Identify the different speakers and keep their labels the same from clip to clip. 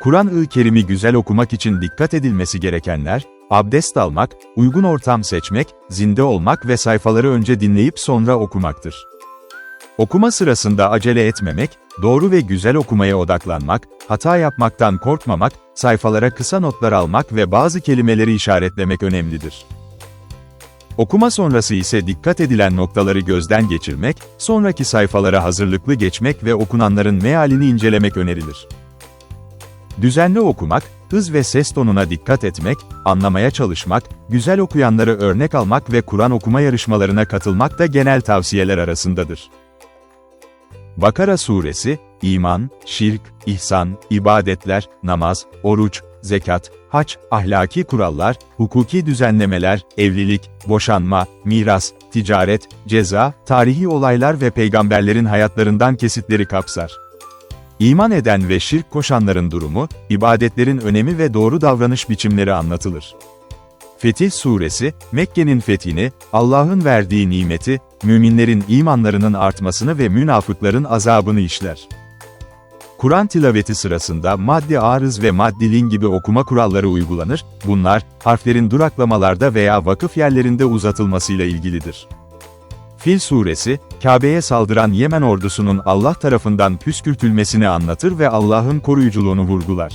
Speaker 1: Kur'an-ı Kerim'i güzel okumak için dikkat edilmesi gerekenler, abdest almak, uygun ortam seçmek, zinde olmak ve sayfaları önce dinleyip sonra okumaktır. Okuma sırasında acele etmemek, doğru ve güzel okumaya odaklanmak, hata yapmaktan korkmamak, sayfalara kısa notlar almak ve bazı kelimeleri işaretlemek önemlidir. Okuma sonrası ise dikkat edilen noktaları gözden geçirmek, sonraki sayfalara hazırlıklı geçmek ve okunanların mealini incelemek önerilir. Düzenli okumak, hız ve ses tonuna dikkat etmek, anlamaya çalışmak, güzel okuyanları örnek almak ve Kur'an okuma yarışmalarına katılmak da genel tavsiyeler arasındadır. Bakara suresi, iman, şirk, ihsan, ibadetler, namaz, oruç, zekat, hac, ahlaki kurallar, hukuki düzenlemeler, evlilik, boşanma, miras, ticaret, ceza, tarihi olaylar ve peygamberlerin hayatlarından kesitleri kapsar. İman eden ve şirk koşanların durumu, ibadetlerin önemi ve doğru davranış biçimleri anlatılır. Fetih Suresi, Mekke'nin fethini, Allah'ın verdiği nimeti, müminlerin imanlarının artmasını ve münafıkların azabını işler. Kur'an tilaveti sırasında maddi arız ve maddilin gibi okuma kuralları uygulanır, bunlar, harflerin duraklamalarda veya vakıf yerlerinde uzatılmasıyla ilgilidir. Fil suresi, Kabe'ye saldıran Yemen ordusunun Allah tarafından püskürtülmesini anlatır ve Allah'ın koruyuculuğunu vurgular.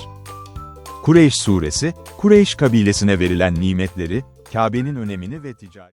Speaker 1: Kureyş suresi, Kureyş kabilesine verilen nimetleri, Kabe'nin önemini ve ticari